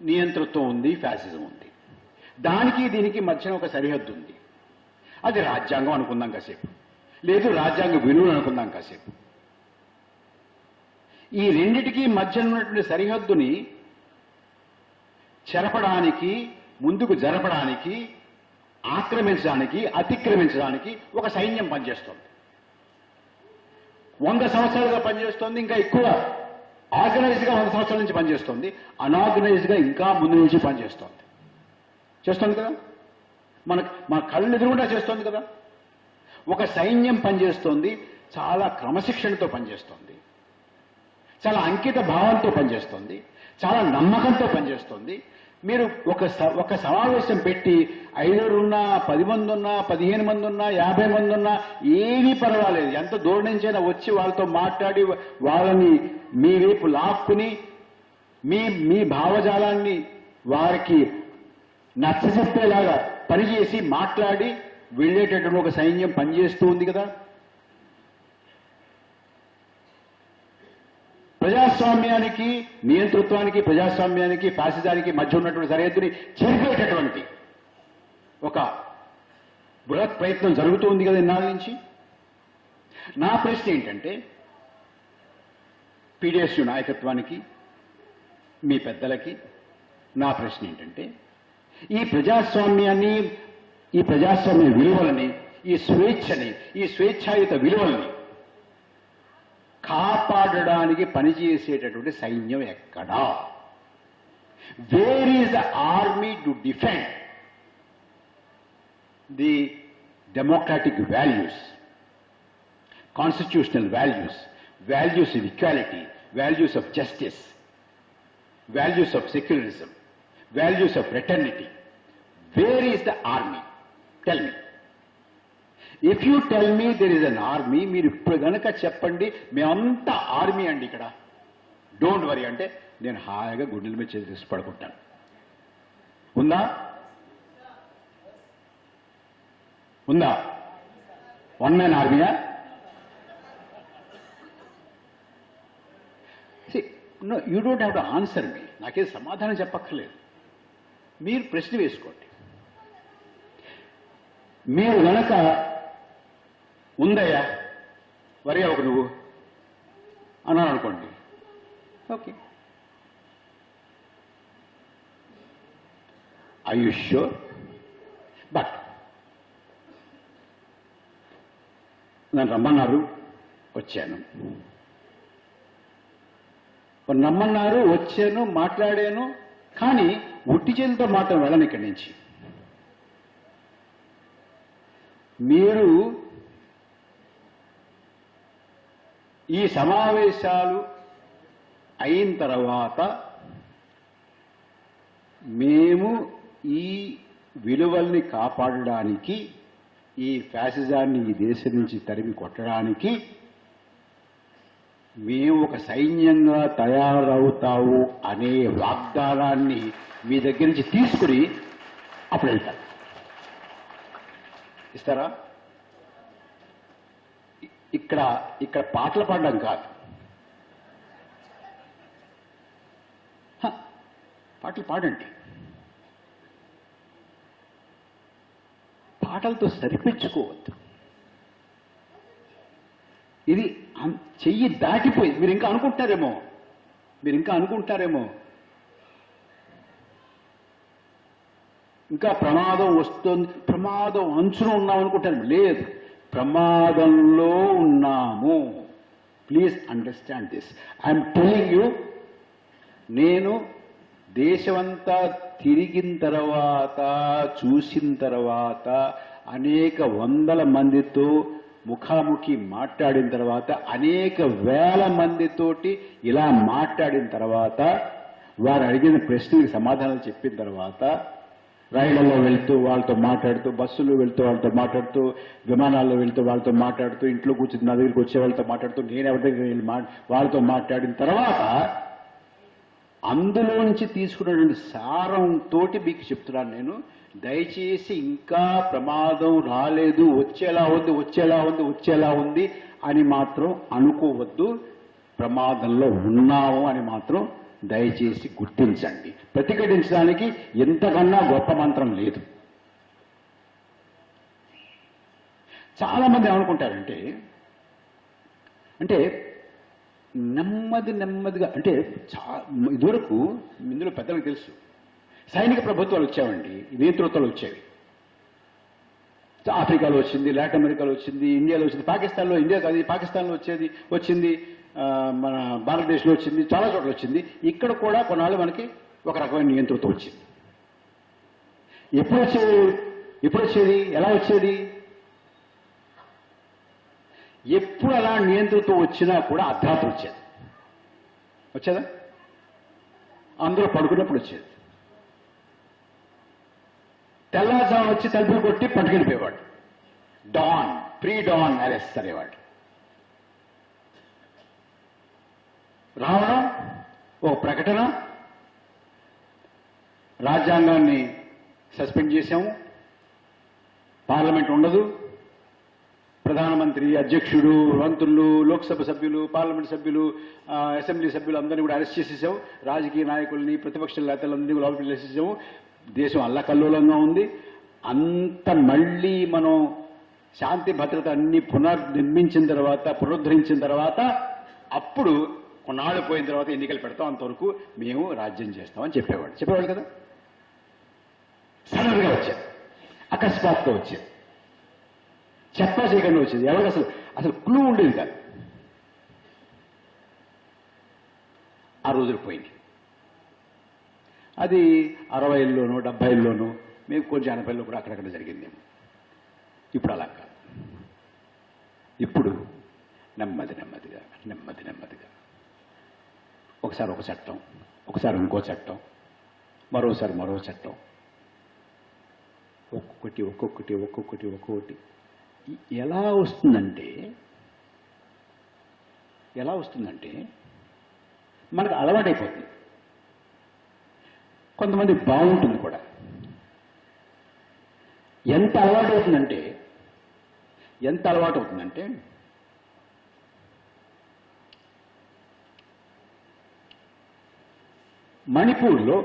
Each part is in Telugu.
నియంతృత్వం ఉంది ఫ్యాసిజం ఉంది. దానికి దీనికి మధ్యన ఒక సరిహద్దు ఉంది. అది రాజ్యాంగం అనుకుందాం కాసేపు. లేదు రాజ్యాంగ విలువలు అనుకుందాం కాసేపు. ఈ రెండిటికి మధ్యన ఉన్నటువంటి సరిహద్దుని చెరపడానికి ముందుకు జరపడానికి ఆక్రమించడానికి అతిక్రమించడానికి ఒక సైన్యం పనిచేస్తుంది. వంద సంవత్సరాలుగా పనిచేస్తోంది ఇంకా ఎక్కువ. ఆర్గనైజ్డ్గా వంద సంవత్సరాల నుంచి పనిచేస్తుంది. అనార్గనైజ్డ్గా ఇంకా ముందు నుంచి పనిచేస్తోంది. చేస్తుంది కదా? మన మన కళ్ళు ఎదురుగుండా చేస్తోంది కదా? ఒక సైన్యం పనిచేస్తోంది. చాలా క్రమశిక్షణతో పనిచేస్తోంది. చాలా అంకిత భావంతో పనిచేస్తుంది. చాలా నమ్మకంతో పనిచేస్తుంది. మీరు ఒక స- ఒక సమావేశం పెట్టి ఐదుగురున్నా పది మంది ఉన్నా పదిహేను మంది ఉన్నా యాభై మంది ఉన్నా ఏమీ పర్వాలేదు. ఎంత దూరం నుంచైనా వచ్చి వాళ్ళతో మాట్లాడి వాళ్ళని మీ వైపు లాక్కుని మీ మీ భావజాలాన్ని వారికి నచ్చజెప్పేలాగా పనిచేసి మాట్లాడి వెళ్ళేటటువంటి ఒక సైన్యం పనిచేస్తూ ఉంది కదా. ప్రజాస్వామ్యానికి నియంతృత్వానికి ప్రజాస్వామ్యానికి ఫాసిజానికి మధ్య ఉన్నటువంటి సరిహద్దుని చెరిపేటటువంటి ఒక బృహత్ ప్రయత్నం జరుగుతూ ఉంది కదా ఇన్నాళ్ళ నుంచి. నా ప్రశ్న ఏంటంటే పీడిఎస్యు నాయకత్వానికి మీ పెద్దలకి నా ప్రశ్న ఏంటంటే ఈ ప్రజాస్వామ్యాన్ని ఈ ప్రజాస్వామ్య విలువలని ఈ స్వేచ్ఛని ఈ స్వేచ్ఛాయుత విలువల్ని కాపాడడానికి పనిచేసేటటువంటి సైన్యం ఎక్కడా? Where is the army to defend the democratic values constitutional values values of equality values of justice values of secularism values of fraternity where is the army tell me if you tell me there is an army మీరు ఇప్పుడు గనక చెప్పండి మేమంతా ఆర్మీ అండి ఇక్కడ. డోంట్ వరీ అంటే నేను హాయిగా గుండెల మీద చేసి పడుకుంటాను. ఉందా? ఉందా? One man ఆర్మీయా no you don't have to answer me నాకేం సమాధానం చెప్పక్కర్లేదు. మీరు ప్రశ్న వేసుకోండి. మీరు గనక ఉందయ్యా. వరి ఒక నువ్వు. అన్నాను అనుకోండి okay. I you sure but నన్ను రమ్మన్నారు వచ్చాను. మరి నమ్మన్నారు వచ్చాను మాట్లాడాను కానీ ఉట్టి చేతితో మాత్రం వెళ్ళను ఇక్కడి నుంచి. మీరు ఈ సమావేశాలు అయిన తర్వాత మేము ఈ విలువల్ని కాపాడడానికి ఈ ఫ్యాసిజాన్ని ఈ దేశం నుంచి తరిమి కొట్టడానికి మేము ఒక సైన్యంగా తయారవుతావు అనే వాగ్దానాన్ని మీ దగ్గర నుంచి తీసుకుని అప్పుడు వెళ్తాం ఇస్తారా? ఇక్కడ ఇక్కడ పాటలు పాడడం కాదు. పాటలు పాడండి. పాటలతో సరిపించుకోవద్దు. ఇది అం- చెయ్యి దాటిపోయి మీరు ఇంకా అనుకుంటారేమో? మీరు ఇంకా అనుకుంటారేమో? ఇంకా ప్రమాదం వస్తుంది. ప్రమాదం అంచున ఉన్నాం అనుకుంటారు లేదు. ప్రమాదంలో ఉన్నాము. Please understand this I'm telling you నేను దేశమంతా తిరిగిన తర్వాత చూసిన తర్వాత అనేక వందల మందితో ముఖాముఖి మాట్లాడిన తర్వాత అనేక వేల మందితోటి ఇలా మాట్లాడిన తర్వాత వారు అడిగిన ప్రశ్నలకు సమాధానాలు చెప్పిన తర్వాత రైళ్ళలో వెళ్తూ వాళ్ళతో మాట్లాడుతూ బస్సులో వెళ్తూ వాళ్ళతో మాట్లాడుతూ విమానాల్లో వెళ్తూ వాళ్ళతో మాట్లాడుతూ ఇంట్లో కూర్చుని నా దగ్గరికి వచ్చే వాళ్ళతో మాట్లాడుతూ నేను ఎవరి దగ్గర వెళ్ళి మా వాళ్ళతో మాట్లాడిన తర్వాత అందులో నుంచి తీసుకున్నటువంటి సారంతో మీకు చెప్తున్నాను నేను. దయచేసి ఇంకా ప్రమాదం రాలేదు వచ్చేలా ఉంది వచ్చేలా ఉంది వచ్చేలా ఉంది అని మాత్రం అనుకోవద్దు. ప్రమాదంలో ఉన్నాము అని మాత్రం దయచేసి గుర్తించండి. ప్రతిఘటించడానికి ఎంతకన్నా గొప్ప మంత్రం లేదు. చాలా మంది ఏమనుకుంటారంటే అంటే నెమ్మది నెమ్మదిగా అంటే చా ఇదివరకు ఇందులో పెద్దలకు తెలుసు. సైనిక ప్రభుత్వాలు వచ్చావండి నేతృత్వాలు వచ్చేవి. ఆఫ్రికాలో వచ్చింది లాటిన్ అమెరికాలో వచ్చింది ఇండియాలో వచ్చింది పాకిస్తాన్లో ఇండియా కాదు పాకిస్తాన్లో వచ్చేది వచ్చింది మన భారతదేశంలో వచ్చింది చాలా చోట్ల వచ్చింది. ఇక్కడ కూడా కొన్నాళ్ళు మనకి ఒక రకమైన నియంతృత్వం వచ్చింది. ఎప్పుడు వచ్చేది? ఎప్పుడు వచ్చేది? ఎలా వచ్చేది? ఎప్పుడు అలా నియంతృత్వం వచ్చినా కూడా అర్ధరాత్రి వచ్చేది. వచ్చేదా? అందరూ పడుకున్నప్పుడు వచ్చేది. తెల్లారుజాము వచ్చి తలుపులు కొట్టి పట్టుకెళ్ళిపోయేవాడు. డాన్ ప్రీ డాన్ అరెస్ట్ అనేవాడు. రావడం ఓ ప్రకటన. రాజ్యాంగాన్ని సస్పెండ్ చేశాము. పార్లమెంట్ ఉండదు. ప్రధానమంత్రి అధ్యక్షుడు మంత్రులు లోక్సభ సభ్యులు పార్లమెంట్ సభ్యులు అసెంబ్లీ సభ్యులు అందరినీ కూడా అరెస్ట్ చేసేసాము. రాజకీయ నాయకుల్ని ప్రతిపక్ష నేతలందరినీ కూడా లోపలికి వేసేసాము దేశం అల్లకల్లోలంగా ఉంది. అంత మళ్ళీ మనం శాంతి భద్రత అన్ని పునర్నిర్మించిన తర్వాత పునరుద్ధరించిన తర్వాత అప్పుడు కొన్నాళ్ళు పోయిన తర్వాత ఎన్నికలు పెడతాం అంతవరకు మేము రాజ్యం చేస్తామని చెప్పేవాడు చెప్పేవాళ్ళు కదా? సడన్గా వచ్చారు. అకస్మాత్తుగా వచ్చారు. చెప్పా చేయకుండా వచ్చేది. ఎవరికి అసలు అసలు క్లూ ఉండేది కాదు. ఆ రోజులు పోయింది అది అరవైల్లోనూ డెబ్బైల్లోనూ మేము కొంచెం ఎనభైలో కూడా అక్కడక్కడ జరిగిందేమో. ఇప్పుడు అలా కాదు. ఇప్పుడు నెమ్మది నెమ్మదిగా నెమ్మది నెమ్మదిగా. ఒకసారి ఒక చట్టం ఒకసారి ఇంకో చట్టం మరోసారి మరో చట్టం. ఒక్కొక్కటి ఒక్కొక్కటి ఒక్కొక్కటి ఒక్కొక్కటి. ఎలా వస్తుందంటే ఎలా వస్తుందంటే మనకు అలవాటైపోతుంది. కొంతమంది బాగుంటుంది కూడా. ఎంత అలవాటు అవుతుందంటే ఎంత అలవాటు అవుతుందంటే మణిపూర్లో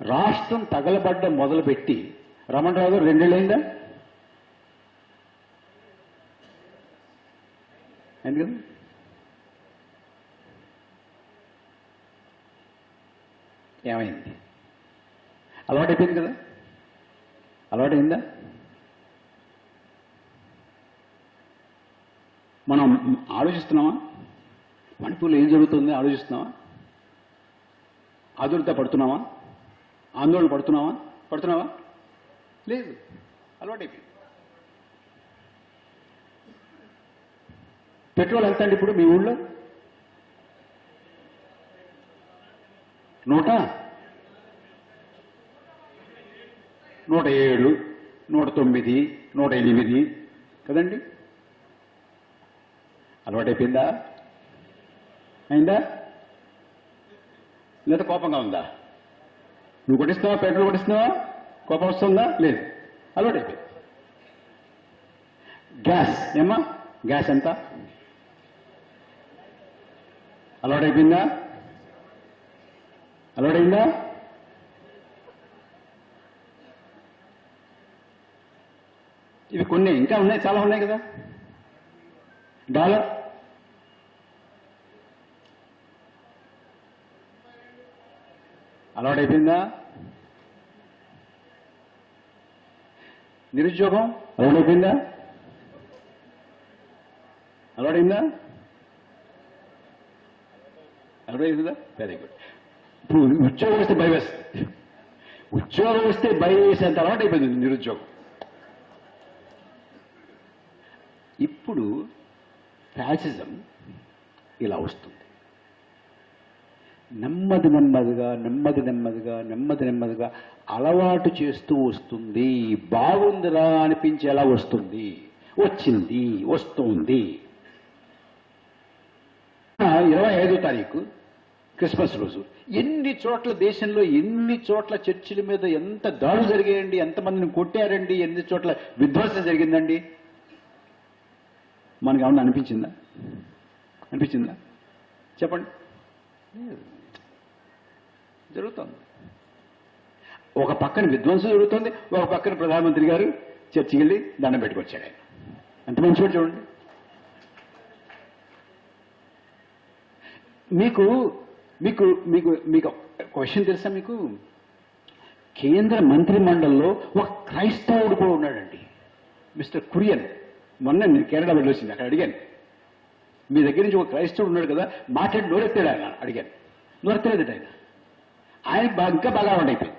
రాష్ట్రం తగలబడ్డం మొదలుపెట్టి రమణరావు గారు రెండేళ్ళైందా ఎందుకంటే ఏమైంది? అలవాటైపోయింది కదా? అలవాటైందా? మనం ఆలోచిస్తున్నామా? మణిపూర్లో ఏం జరుగుతుంది? ఆలోచిస్తున్నావా ఆదురిత పడుతున్నావా ఆందోళన పడుతున్నావా పడుతున్నావా? లేదు. అలవాటైపోయింది. పెట్రోల్ ఎంత అండి ఇప్పుడు మీ ఊళ్ళో? నూట నూట ఏడు నూట తొమ్మిది నూట ఎనిమిది. కదండి? అలవాటైపోయిందా? అయిందా? లేదా కోపంగా ఉందా? నువ్వు కొట్టిస్తున్నావా? పెట్రోల్ కొట్టిస్తున్నావా? కోపం వస్తుందా? లేదు. అలవాటైపోయింది. గ్యాస్. ఏమ్మా? గ్యాస్ ఎంత? అలవాటైపోయిందా? అలవాటైందా ఇవి కొన్ని ఇంకా ఉన్నాయి చాలా ఉన్నాయి కదా. డాలర్? అలవాటైపోయిందా? నిరుద్యోగం? అలవాటైపోయిందా? అలవాటైందా? అలవాటైందా? వెరీ గుడ్ ఉద్యోగం వస్తే భయం వేస్తుంది. ఉద్యోగం వస్తే భయం వేసేంత అలవాటు అయిపోయింది నిరుద్యోగం. ఇప్పుడు ఫ్యాసిజం ఇలా వస్తుంది. నెమ్మది నెమ్మదిగా నెమ్మది నెమ్మదిగా నెమ్మది నెమ్మదిగా అలవాటు చేస్తూ వస్తుంది. బాగుందిరా అనిపించేలా వస్తుంది? వచ్చింది వస్తుంది. ఇరవై ఐదో తారీఖు క్రిస్మస్ రోజు. ఎన్ని చోట్ల దేశంలో ఎన్ని చోట్ల చర్చిల మీద ఎంత దాడులు జరిగాయండి ఎంతమందిని కొట్టారండి ఎన్ని చోట్ల విధ్వంసం జరిగిందండి? మనకు ఏమన్నా అనిపించిందా? అనిపించిందా? చెప్పండి. జరుగుతుంది. ఒక పక్కన విధ్వంసం జరుగుతుంది ఒక పక్కన ప్రధానమంత్రి గారు చర్చికి వెళ్ళి దండం పెట్టుకొచ్చాడు ఆయన. అంత మంచివాడు చూడండి. మీకు మీకు మీకు మీకు క్వశ్చన్ తెలుసా మీకు? కేంద్ర మంత్రి మండలిలో ఒక క్రైస్తవుడు కూడా ఉన్నాడండి. మిస్టర్ కురియన్. మొన్న నేను కేరళ వెళ్ళొచ్చింది అక్కడ అడిగాను. మీ దగ్గర నుంచి ఒక క్రైస్తవుడు ఉన్నాడు కదా మాట్లాడి నోరెత్తాడు ఆయన అడిగాను. నోరెత్తలేదు ఆయన. ఆయన బా- ఇంకా బాగా అయిపోయింది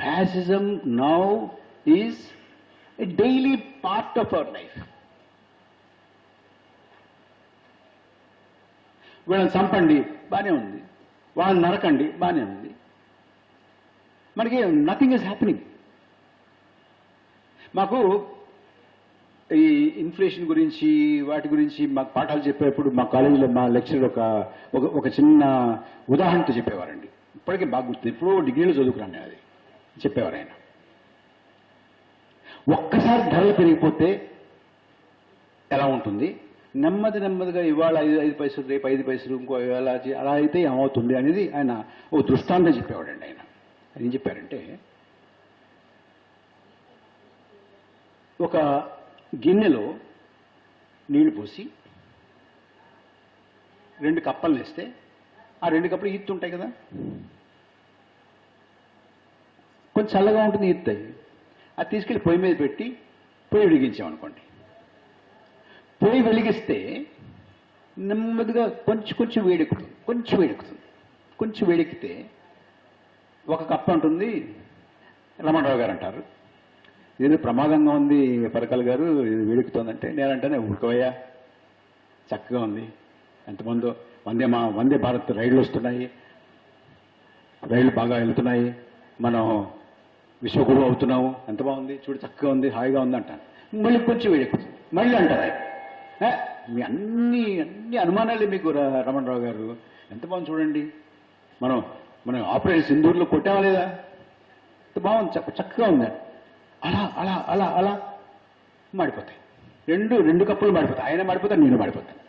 fascism now is a daily part of our life వీళ్ళని చంపండి బానే ఉంది. వాళ్ళని నరకండి బానే ఉంది. మనకి నథింగ్ ఈజ్ హ్యాపెనింగ్ మాకు ఈ ఇన్ఫ్లేషన్ గురించి వాటి గురించి మాకు పాఠాలు చెప్పేటప్పుడు మా కాలేజీలో మా లెక్చరర్ ఒక ఒక ఒక చిన్న ఉదాహరణతో చెప్పేవారండి. ఇప్పటికే బాగా గుర్తుంది ఎప్పుడో డిగ్రీలో చదువుకున్నాను అది. చెప్పేవారు ఆయన. ఒక్కసారి ధరలు పెరిగిపోతే ఎలా ఉంటుంది? నెమ్మది నెమ్మదిగా ఇవాళ ఐదు ఐదు పైసలు రేపు ఐదు పైసలు ఇంకో ఇవాళ అలా అయితే ఏమవుతుంది అనేది ఆయన ఓ దృష్టాంతం చెప్పేవాడండి ఆయన. ఏం చెప్పారంటే ఒక గిన్నెలో నీళ్ళు పోసి రెండు కప్పలు వేస్తే ఆ రెండు కప్పలు ఈత్తుంటాయి కదా? కొంచెం చల్లగా ఉంటుంది ఈత్తాయి అది తీసుకెళ్ళి పొయ్యి మీద పెట్టి పొయ్యి వెలిగించామనుకోండి పొయ్యి వెలిగిస్తే నెమ్మదిగా కొంచెం కొంచెం వేడెక్కుతుంది. కొంచెం వేడెక్కుతుంది. కొంచెం వేడెక్కితే ఒక కప్ప ఉంటుంది రమణరావు గారు అంటారు. ఇది ప్రమాదంగా ఉంది పరకల్ గారు ఇది వేడెక్కుతోందంటే నేనంటేనే ఉడకవయ్యా చక్కగా ఉంది. ఎంతమందో వందే మా వందే భారత్ రైళ్ళు వస్తున్నాయి. రైళ్ళు బాగా వెళ్తున్నాయి. మనం విశ్వగురువు అవుతున్నాము. ఎంత బాగుంది. చూడు చక్కగా ఉంది హాయిగా ఉంది అంటాను మళ్ళీ కొంచెం వేడెక్కుతుంది. మళ్ళీ అంటారు. ఆయన మీ అన్ని అన్ని అనుమానాలే మీకు రమణరావు గారు. ఎంత బాగుంది చూడండి. మనం మనం ఆపరేషన్ సింధూర్లో కొట్టామా లేదా? ఎంత బాగుంది చక్క చక్కగా ఉంది. అలా అలా అలా అలా. మాడిపోతాయి. రెండు రెండు కప్పులు మాడిపోతాయి. ఆయన మాడిపోతాను నేను మాడిపోతాను.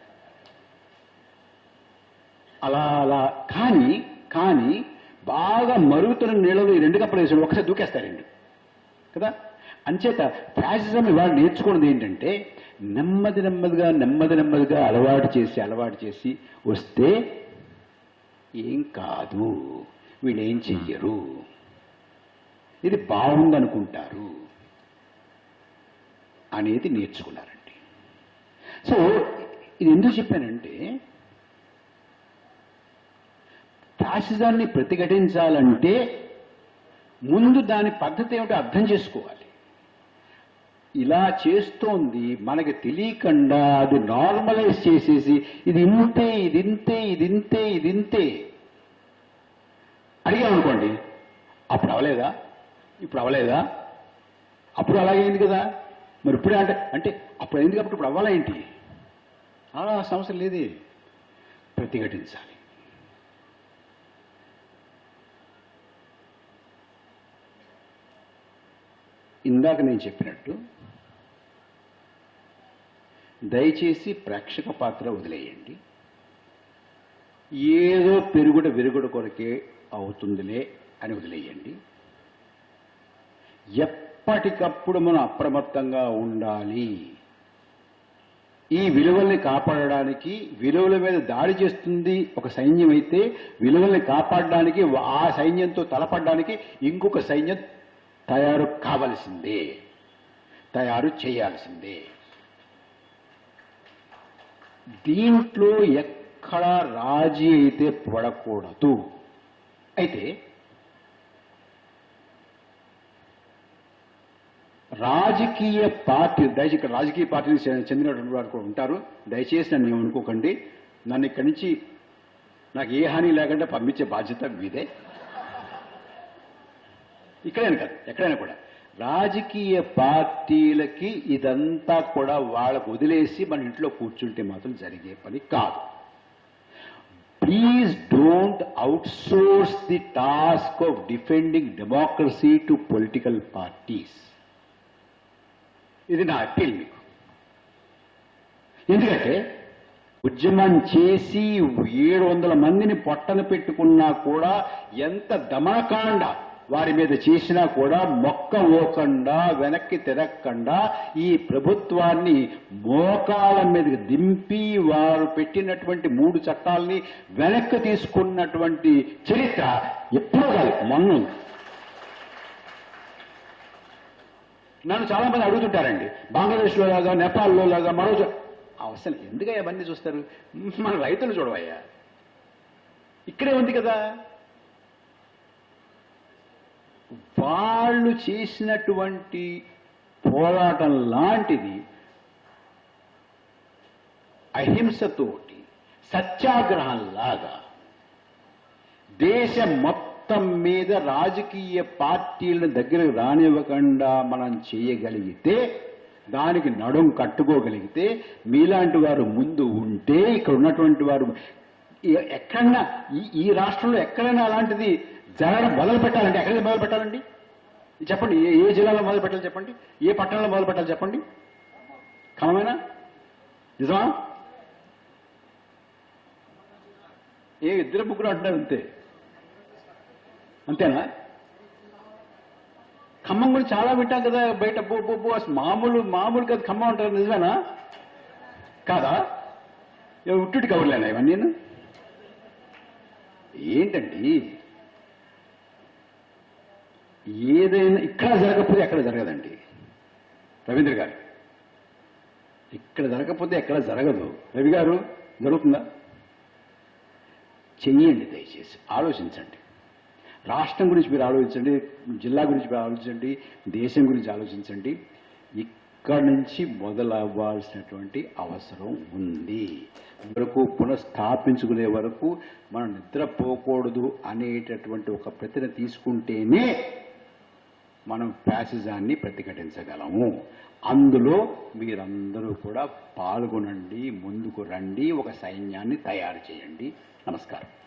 అలా అలా. కానీ కానీ బాగా మరుగుతున్న నీళ్ళలో ఈ రెండు కప్పులు వేసి ఒకసారి దూకేస్తారండి కదా? అంచేత ఫ్యాసిజం ఇవాళ నేర్చుకున్నది ఏంటంటే నెమ్మది నెమ్మదిగా నెమ్మది నెమ్మదిగా అలవాటు చేసి అలవాటు చేసి వస్తే ఏం కాదు. వీళ్ళేం చెయ్యరు. ఇది బాగుందనుకుంటారు అనేది నేర్చుకున్నారండి. సో ఇది ఎందుకు చెప్పానంటే ఫ్యాసిజాన్ని ప్రతిఘటించాలంటే ముందు దాని పద్ధతి ఏమిటో అర్థం చేసుకోవాలి. ఇలా చేస్తోంది మనకి తెలియకుండా అది నార్మలైజ్ చేసేసి ఇది ఇంతే ఇది ఇంతే ఇది ఇంతే ఇది ఇంతే. అడిగామనుకోండి అప్పుడు అవలేదా? ఇప్పుడు అవలేదా? అప్పుడు అలాగే కదా. మరి ఇప్పుడే అంటే అంటే అప్పుడు అయింది కాబట్టి ఇప్పుడు అవ్వాలా ఏంటి? అలా సమస్య లేదే. ప్రతిఘటించాలి. ఇందాక నేను చెప్పినట్టు దయచేసి ప్రేక్షక పాత్ర వదిలేయండి. ఏదో పెరుగుడు విరుగుడు కొరకే అవుతుందిలే అని వదిలేయండి. ఎప్పటికప్పుడు మనం అప్రమత్తంగా ఉండాలి. ఈ విలువల్ని కాపాడడానికి విలువల మీద దాడి చేస్తుంది ఒక సైన్యం అయితే విలువల్ని కాపాడడానికి ఆ సైన్యంతో తలపడడానికి ఇంకొక సైన్యం తయారు కావలసిందే. తయారు చేయాల్సిందే. దీంట్లో ఎక్కడ రాజీ అయితే పడకూడదు. అయితే రాజకీయ పార్టీ దయచేసి ఇక్కడ రాజకీయ పార్టీకి చెందినటువంటి వారు కూడా ఉంటారు. దయచేసి నన్ను ఏమనుకోకండి నన్ను ఇక్కడి నుంచి నాకు ఏ హాని లేకుండా పంపించే బాధ్యత మీదే. ఇక్కడైనా కాదు ఎక్కడైనా కూడా. రాజకీయ పార్టీలకి ఇదంతా కూడా వాళ్ళకు వదిలేసి మన ఇంట్లో కూర్చుంటే మాత్రం జరిగే పని కాదు. Please don't outsource the task of defending democracy to political parties ఇది నా అప్పీల్ మీకు. ఎందుకంటే ఉద్యమం చేసి ఏడు వందల మందిని పొట్టన పెట్టుకున్నా కూడా ఎంత దమనకాండ వారి మీద చేసినా కూడా మొక్క ఓకుండా వెనక్కి తిరగకుండా ఈ ప్రభుత్వాన్ని మోకాల మీదకి దింపి వారు పెట్టినటువంటి మూడు చట్టాలని వెనక్కి తీసుకున్నటువంటి చరిత్ర ఎప్పుడో కాదు మొన్న నన్ను చాలా మంది అడుగుతుంటారండి. బంగ్లాదేశ్లో లాగా నేపాల్లో లాగా మరో చో- అసలు ఎందుకయ్యా అవన్నీ చూస్తారు? మన రైతులు చూడవయ్యా. ఇక్కడే ఉంది కదా. వాళ్ళు చేసినటువంటి పోరాటం లాంటిది అహింసతోటి సత్యాగ్రహంలాగా దేశం మొత్తం మీద రాజకీయ పార్టీలను దగ్గరకు రానివ్వకుండా మనం చేయగలిగితే దానికి నడుం కట్టుకోగలిగితే మీలాంటి వారు ముందు ఉంటే ఇక్కడ ఉన్నటువంటి వారు ఎక్కడన్నా ఈ ఈ రాష్ట్రంలో ఎక్కడైనా అలాంటిది జరగడం మొదలు పెట్టాలండి ఎక్కడ మొదలు పెట్టాలండి చెప్పండి ఏ ఏ జిల్లాలో మొదలు పెట్టాలి చెప్పండి ఏ పట్టణంలో మొదలు పెట్టాలి చెప్పండి. ఖమ్మమేనా నిజమా? ఏ ఇద్దరు ముగ్గురు అంటున్నారు అంతే. అంతేనా? ఖమ్మం గురించి చాలా వింటాం కదా బయట బో బో బో అసలు మామూలు మామూలు కదా ఖమ్మం అంటారు నిజమేనా? కాదా? ఇవి ఉట్టుటి కబుర్లేనా ఇవన్నీ? ఏంటండి? ఏదైనా ఇక్కడ జరగకపోతే ఎక్కడ జరగదండి. రవీంద్ర గారు ఇక్కడ జరగకపోతే ఎక్కడ జరగదు. రవి గారు జరుగుతుందా? చెయ్యండి దయచేసి ఆలోచించండి. రాష్ట్రం గురించి మీరు ఆలోచించండి జిల్లా గురించి మీరు ఆలోచించండి దేశం గురించి ఆలోచించండి. ఇక్కడ నుంచి మొదలవ్వాల్సినటువంటి అవసరం ఉంది. వరకు పునఃస్థాపించుకునే వరకు మనం నిద్రపోకూడదు అనేటటువంటి ఒక ప్రతిన తీసుకుంటేనే మనం ఫ్యాసిజాన్ని ప్రతిఘటించగలము. అందులో మీరందరూ కూడా పాల్గొనండి ముందుకు రండి ఒక సైన్యాన్ని తయారు చేయండి. నమస్కారం.